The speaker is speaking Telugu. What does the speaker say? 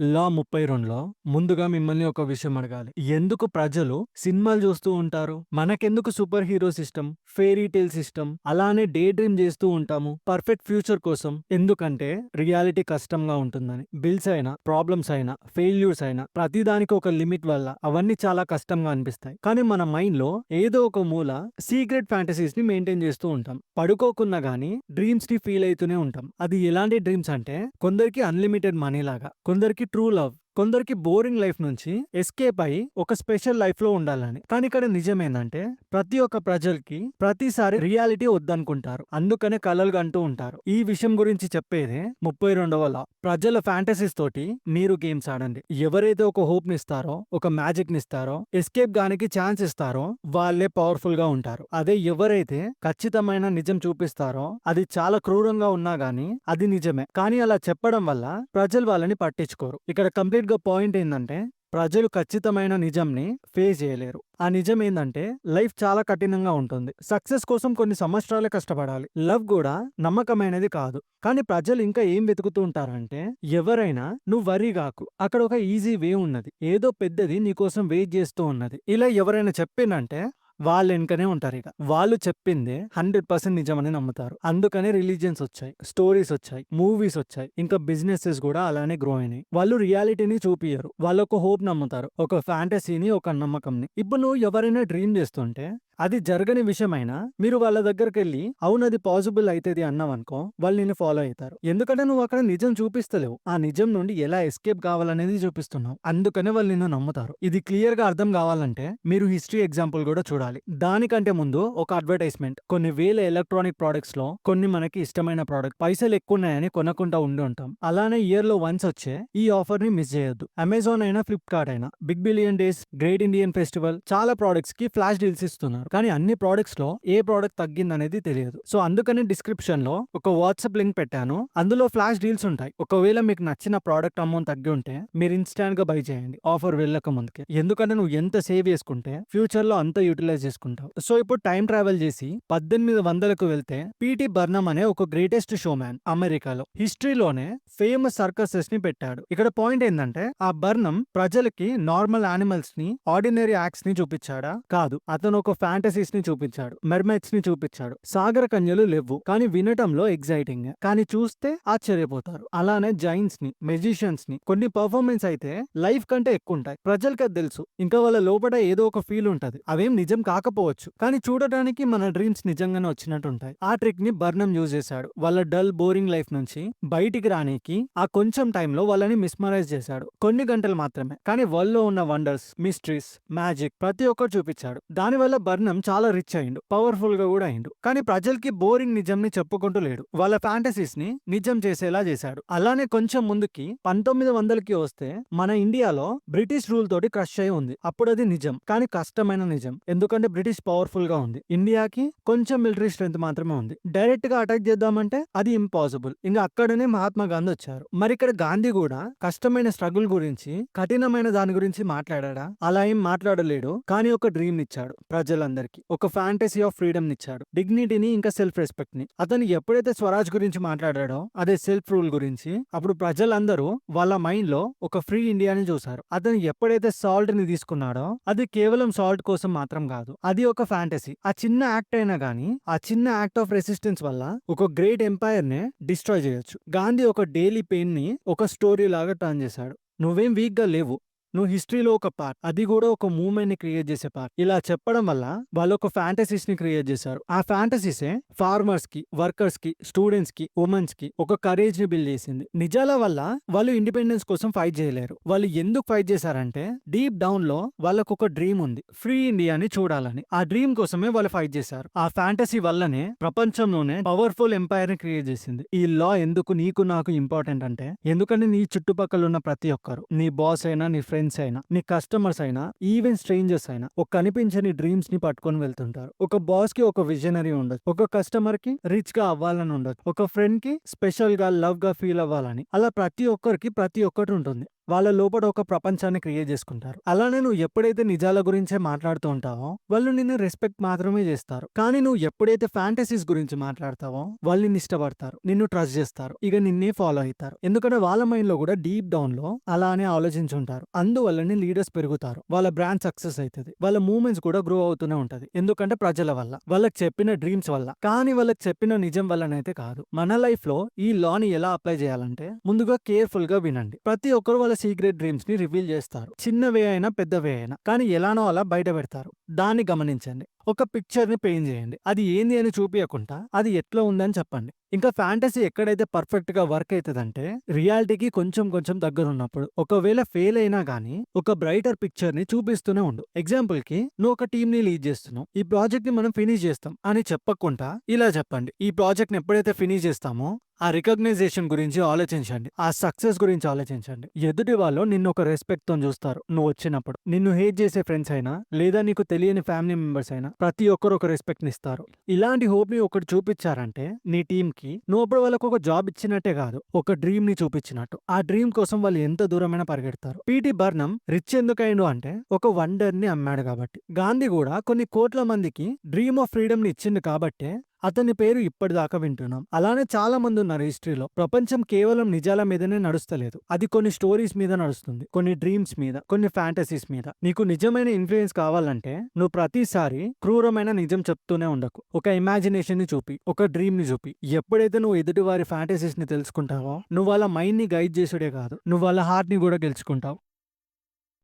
లా ముప్పై రెండులో ముందుగా మిమ్మల్ని ఒక విషయం అడగాలి. ఎందుకు ప్రజలు సినిమాలు చూస్తూ ఉంటారు? మనకెందుకు సూపర్ హీరోస్ ఇష్టం ఫేరీ టేల్స్ ఇష్టం అలానే డే డ్రీమ్ చేస్తూ ఉంటాము? పర్ఫెక్ట్ ఫ్యూచర్ కోసం. ఎందుకంటే రియాలిటీ కష్టంగా ఉంటుందని. బిల్స్ అయినా ప్రాబ్లమ్స్ అయినా ఫెయిల్యూర్స్ అయినా ప్రతిదానికి ఒక లిమిట్ వల్ల అవన్నీ చాలా కష్టంగా అనిపిస్తాయి. కానీ మన మైండ్లో ఏదో ఒక మూల సీక్రెట్ ఫ్యాంటసీస్ని మెయింటైన్ చేస్తూ ఉంటాం. పడుకోకున్నా గానీ డ్రీమ్స్ని ఫీల్ అవుతూనే ఉంటాం. అది ఎలాంటి డ్రీమ్స్ అంటే కొందరికి అన్లిమిటెడ్ మనీ లాగా కొందరికి ట్రూ లవ్ కొందరికి బోరింగ్ లైఫ్ నుంచి ఎస్కేప్ అయి ఒక స్పెషల్ లైఫ్లో ఉండాలని. కానీ ఇక్కడ నిజమేందంటే ప్రతి ఒక్క ప్రజలకి ప్రతిసారి రియాలిటీ వద్దనుకుంటారు. అందుకనే కలలు అంటూ ఉంటారు. ఈ విషయం గురించి చెప్పేదే ముప్పై రెండవ లా. ప్రజల ఫ్యాంటసీస్ తోటి మీరు గేమ్స్ ఆడండి. ఎవరైతే ఒక హోప్ నిస్తారో ఒక మ్యాజిక్ నిస్తారో ఎస్కేప్ గానికి ఛాన్స్ ఇస్తారో వాళ్ళే పవర్ఫుల్గా ఉంటారు. అదే ఎవరైతే ఖచ్చితమైన నిజం చూపిస్తారో అది చాలా క్రూరంగా ఉన్నా గానీ అది నిజమే. కానీ అలా చెప్పడం వల్ల ప్రజలు వాళ్ళని పట్టించుకోరు. ఇక్కడ కంప్లీట్ గా పాయింట్ ఏంటంటే ప్రజలు ఖచ్చితమైన నిజంని ఫేస్ చేయలేరు. ఆ నిజం ఏంటంటే లైఫ్ చాలా కఠినంగా ఉంటుంది. సక్సెస్ కోసం కొన్ని సంవత్సరాలే కష్టపడాలి. లవ్ కూడా నమ్మకమైనది కాదు. కానీ ప్రజలు ఇంకా ఏం వెతుకుతూ ఉంటారంటే ఎవరైనా నువ్వు వరి కాకు అక్కడ ఒక ఈజీ వే ఉన్నది. ఏదో పెద్దది నీకోసం వెయిట్ చేస్తూ ఉన్నది. ఇలా ఎవరైనా చెప్పిందంటే వాళ్ళ వెనుకనే ఉంటారు ఇక. వాళ్ళు చెప్పిందే హండ్రెడ్ పర్సెంట్ నిజమని నమ్ముతారు. అందుకనే రిలీజియన్స్ వచ్చాయి స్టోరీస్ వచ్చాయి మూవీస్ వచ్చాయి ఇంకా బిజినెసెస్ కూడా అలానే గ్రో అయినాయి. వాళ్ళు రియాలిటీని చూపియరు వాళ్ళు ఒక హోప్ నమ్ముతారు. ఒక ఫ్యాంటసీని ఒక నమ్మకంని. ఇప్పుడు నువ్వు ఎవరైనా డ్రీమ్ చేస్తుంటే అది జరగని విషయమైనా మీరు వాళ్ళ దగ్గరికి వెళ్ళి అవును అది పాసిబుల్ అవుతుంది అన్నావనుకో వాళ్ళు నిన్ను ఫాలో అవుతారు ఎందుకంటే నువ్వు అక్కడ నిజం చూపిస్తలేవు. ఆ నిజం నుండి ఎలా ఎస్కేప్ కావాలనేది చూపిస్తున్నావు. అందుకనే వాళ్ళు నిన్ను నమ్ముతారు. ఇది క్లియర్గా అర్థం కావాలంటే మీరు హిస్టరీ ఎగ్జాంపుల్ కూడా చూడాలి. దానికంటే ముందు ఒక అడ్వర్టైజ్మెంట్. కొన్ని వేల ఎలక్ట్రానిక్ ప్రొడక్ట్స్లో కొన్ని మనకి ఇష్టమైన ప్రోడక్ట్. పైసలు ఎక్కువ ఉన్నాయని కొనకుండా ఉండి ఉంటాం. అలానే ఇయర్లో వన్స్ వచ్చే ఈ ఆఫర్ని మిస్ చేయొద్దు. అమెజాన్ అయినా ఫ్లిప్కార్ట్ అయినా big billion days great Indian festival చాలా ప్రోడక్ట్స్కి ఫ్లాష్ డీల్స్ ఇస్తున్నారు. కానీ అన్ని ప్రోడక్ట్స్లో ఏ ప్రోడక్ట్ తగ్గింది అనేది తెలియదు. సో అందుకని డిస్క్రిప్షన్లో ఒక వాట్సాప్ లింక్ పెట్టాను. అందులో ఫ్లాష్ డీల్స్ ఉంటాయి. ఒకవేళ మీకు నచ్చిన ప్రోడక్ట్ అమౌంట్ తగ్గి ఉంటే మీరు ఇన్స్టాంట్గా బై చేయండి. ఆఫర్ వెళ్ళక ముందుకే. ఎందుకంటే నువ్వు ఎంత సేవ్ చేసుకుంటే ఫ్యూచర్లో అంత యూటిలైజ్ చేసుకుంటావు. సో ఇప్పుడు టైం ట్రావెల్ చేసి పద్దెనిమిది వందలకు వెళ్తే పీటీ బర్నమ్ అనే ఒక గ్రేటెస్ట్ షోమ్యాన్ అమెరికాలో హిస్టరీలోనే ఫేమస్ సర్కసెస్ని పెట్టాడు. ఇక్కడ పాయింట్ ఏంటంటే ఆ బర్నం ప్రజలకి నార్మల్ యానిమల్స్ని ఆర్డినరీ యాక్ట్స్ని చూపించాడా? కాదు. అతను ఒక ఫ్యాన్ ఫ్యాంటసీస్ని చూపించాడు మెర్మెట్స్ని చూపించాడు. సాగర కన్యలు లేవు కానీ వినటంలో ఎగ్జైటింగ్ కానీ చూస్తే ఆశ్చర్యపోతారు. అలానే జైన్స్ని మెజిషియన్స్ని కొన్ని పర్ఫార్మెన్స్ అయితే లైఫ్ కంటే ఎక్కువ ఉంటాయి ప్రజలకి అది తెలుసు ఇంకా వాళ్ళ లోపల ఏదో ఒక ఫీల్ ఉంటది. అవేం నిజం కాకపోవచ్చు కానీ చూడటానికి మన డ్రీమ్స్ నిజంగానే వచ్చినట్టు ఉంటాయి ఆ ట్రిక్ని బర్నం యూజ్ చేశాడు. వాళ్ళ డల్ బోరింగ్ లైఫ్ నుంచి బయటికి రానికి ఆ కొంచెం టైంలో వాళ్ళని మిస్మరైజ్ చేశాడు. కొన్ని గంటలు మాత్రమే కానీ వరల్డ్ ఉన్న వండర్స్ మిస్టరీస్ మ్యాజిక్ ప్రతి ఒక్కరు చూపించాడు. దానివల్ల బర్నం చాలా రిచ్ అయిండు పవర్ఫుల్గా కూడా అయిండు. కానీ ప్రజలకి బోరింగ్ నిజం ని చెప్పుకుంటూ లేడు. వాళ్ళ ఫ్యాంటసీస్ని నిజం చేసేలా చేశాడు. అలానే కొంచెం ముందుకి పంతొమ్మిది వందలకి వస్తే మన ఇండియాలో బ్రిటిష్ రూల్ తోటి క్రష్ అయి ఉంది. అప్పుడు అది నిజం కానీ కష్టమైన నిజం. ఎందుకంటే బ్రిటిష్ పవర్ఫుల్గా ఉంది. ఇండియాకి కొంచెం మిలిటరీ స్ట్రెంత్ మాత్రమే ఉంది. డైరెక్ట్గా అటాక్ చేద్దామంటే అది ఇంపాసిబుల్ ఇంకా అక్కడనే మహాత్మా గాంధీ వచ్చారు. మరి ఇక్కడ గాంధీ కూడా కష్టమైన స్ట్రగుల్ గురించి కఠినమైన దాని గురించి మాట్లాడా అలా ఏం మాట్లాడలేడు కానీ ఒక డ్రీమ్ ఇచ్చాడు ప్రజలందరూ అందరికీ. ఒక ఫ్యాంటసీ ఆఫ్ ఫ్రీడమ్ ఇచ్చాడు డిగ్నిటీని ఇంకా సెల్ఫ్ రెస్పెక్ట్ని అతను ఎప్పుడైతే స్వరాజ్ గురించి మాట్లాడాడో అదే సెల్ఫ్ రూల్ గురించి అప్పుడు ప్రజలందరూ వాళ్ళ మైండ్లో ఒక ఫ్రీ ఇండియాని చూశారు. అతను ఎప్పుడైతే సాల్ట్ని తీసుకున్నాడో అది కేవలం సాల్ట్ కోసం మాత్రం కాదు. అది ఒక ఫ్యాంటసీ. ఆ చిన్న యాక్ట్ అయినా గానీ ఆ చిన్న యాక్ట్ ఆఫ్ రెసిస్టెన్స్ వల్ల ఒక గ్రేట్ ఎంపైర్ నే డిస్ట్రాయ్ చేయొచ్చు. గాంధీ ఒక డైలీ పెయిన్ని ఒక స్టోరీ లాగా టర్న్ చేశాడు. నువ్వేం వీక్గా లేవు. నువ్వు హిస్టరీలో ఒక పార్ట్ అది కూడా ఒక మూమెంట్ని క్రియేట్ చేసే పార్ట్. ఇలా చెప్పడం వల్ల వాళ్ళు ఒక ఫ్యాంటసీస్ని క్రియేట్ చేశారు. ఆ ఫ్యాంటసీసే ఫార్మర్స్కి వర్కర్స్కి స్టూడెంట్స్కి ఉమెన్స్కి ఒక కరేజ్ని బిల్డ్ చేసింది. నిజాల వల్ల వాళ్ళు ఇండిపెండెన్స్ కోసం ఫైట్ చేయలేరు. వాళ్ళు ఎందుకు ఫైట్ చేశారంటే డీప్ డౌన్లో వాళ్ళకు ఒక డ్రీమ్ ఉంది. ఫ్రీ ఇండియాని చూడాలని. ఆ డ్రీమ్ కోసమే వాళ్ళు ఫైట్ చేశారు. ఆ ఫ్యాంటసీ వల్లనే ప్రపంచంలోనే పవర్ఫుల్ ఎంపైర్ని క్రియేట్ చేసింది. ఈ లా ఎందుకు నీకు నాకు ఇంపార్టెంట్ అంటే ఎందుకంటే నీ చుట్టుపక్కల ఉన్న ప్రతి ఒక్కరు నీ బాస్ అయినా నీ ఫ్రెండ్స్ అయినా నీ కస్టమర్స్ అయినా ఈవెన్ స్ట్రేంజర్స్ అయినా ఒక కనిపించని డ్రీమ్స్ని పట్టుకొని వెళ్తుంటారు. ఒక బాస్కి ఒక విజనరీ ఉండదు ఒక కస్టమర్కి రిచ్గా అవ్వాలని ఉండదు ఒక ఫ్రెండ్కి స్పెషల్గా లవ్గా ఫీల్ అవ్వాలని. అలా ప్రతి ఒక్కరికి ప్రతి ఒక్కటి ఉంటుంది. వాళ్ళ లోపల ఒక ప్రపంచాన్ని క్రియేట్ చేసుకుంటారు. అలానే నువ్వు ఎప్పుడైతే నిజాల గురించే మాట్లాడుతూ ఉంటావో వాళ్ళు నిన్ను రెస్పెక్ట్ మాత్రమే చేస్తారు. కానీ నువ్వు ఎప్పుడైతే ఫ్యాంటసీస్ గురించి మాట్లాడతావో వాళ్ళు నిన్ను ఇష్టపడతారు. నిన్ను ట్రస్ట్ చేస్తారు. ఇక నిన్నే ఫాలో అవుతారు. ఎందుకంటే వాళ్ళ మైండ్లో కూడా డీప్ డౌన్లో అలానే ఆలోచించుంటారు. అందువల్లనే లీడర్స్ పెరుగుతారు. వాళ్ళ బ్రాండ్ సక్సెస్ అవుతుంది వాళ్ళ మూమెంట్స్ కూడా గ్రో అవుతూనే ఉంటది. ఎందుకంటే ప్రజల వల్ల. వాళ్ళకి చెప్పిన డ్రీమ్స్ వల్ల. కానీ వాళ్ళకి చెప్పిన నిజం వల్లనైతే కాదు. మన లైఫ్లో ఈ లాని ఎలా అప్లై చేయాలంటే ముందుగా కేర్ఫుల్గా వినండి. ప్రతి ఒక్కరు వాళ్ళ సీక్రెట్ డ్రీమ్స్ని రివీల్ చేస్తారు. చిన్నవే అయినా పెద్దవే అయినా కానీ ఎలానో అలా బయట పెడతారు. దాన్ని గమనించండి. ఒక పిక్చర్ని పెయింట్ చేయండి. అది ఏంది అని చూపించకుండా అది ఎట్లా ఉందని చెప్పండి. ఇంకా ఫ్యాంటసీ ఎక్కడైతే పర్ఫెక్ట్గా వర్క్ అవుతుందంటే రియాలిటీకి కొంచెం కొంచెం దగ్గర ఉన్నప్పుడు ఒకవేళ ఫెయిల్ అయినా గానీ ఒక బ్రైటర్ పిక్చర్ని చూపిస్తూనే ఉండు. ఎగ్జాంపుల్కి నువ్వు ఒక టీమ్ని లీడ్ చేస్తున్నావు. ఈ ప్రాజెక్ట్ని మనం ఫినిష్ చేస్తాం అని చెప్పకుండా ఇలా చెప్పండి. ఈ ప్రాజెక్ట్ని ఎప్పుడైతే ఫినిష్ చేస్తామో ఆ రికగ్నైజేషన్ గురించి ఆలోచించండి. ఆ సక్సెస్ గురించి ఆలోచించండి. ఎదుటి వాళ్ళు నిన్ను ఒక రెస్పెక్ట్తో చూస్తారు. నువ్వు వచ్చినప్పుడు. నిన్ను హేట్ చేసే ఫ్రెండ్స్ అయినా లేదా నీకు తెలియని ఫ్యామిలీ మెంబర్స్ అయినా ప్రతి ఒక్కరు ఒక రెస్పెక్ట్ని ఇస్తారు. ఇలాంటి హోప్ని ఒకటి చూపించారంటే నీ టీమ్కి నువ్వు అప్పుడు వాళ్ళకు ఒక జాబ్ ఇచ్చినట్టే కాదు ఒక డ్రీమ్ని చూపించినట్టు. ఆ డ్రీమ్ కోసం వాళ్ళు ఎంత దూరమైనా పరిగెడతారు. పీటీ బర్నం రిచ్ ఎందుకైండు అంటే ఒక వండర్ని అమ్మాడు కాబట్టి. గాంధీ కూడా కొన్ని కోట్ల మందికి డ్రీమ్ ఆఫ్ ఫ్రీడమ్ని ఇచ్చింది కాబట్టే అతని పేరు ఇప్పటిదాకా వింటున్నాం. అలానే చాలా మంది ఉన్నారు హిస్టరీలో ప్రపంచం కేవలం నిజాల మీదనే నడుస్తలేదు. అది కొన్ని స్టోరీస్ మీద నడుస్తుంది. కొన్ని డ్రీమ్స్ మీద కొన్ని ఫ్యాంటసీస్ మీద. నీకు నిజమైన ఇన్ఫ్లుయెన్స్ కావాలంటే నువ్వు ప్రతిసారి క్రూరమైన నిజం చెప్తూనే ఉండకు. ఒక ఇమాజినేషన్ని చూపి ఒక డ్రీమ్ని చూపి. ఎప్పుడైతే నువ్వు ఎదుటి వారి ఫ్యాంటసీస్ని తెలుసుకుంటావో నువ్వు వాళ్ళ మైండ్ని గైడ్ చేసుడే కాదు. నువ్వు వాళ్ళ హార్ట్ని కూడా గెలుచుకుంటావు.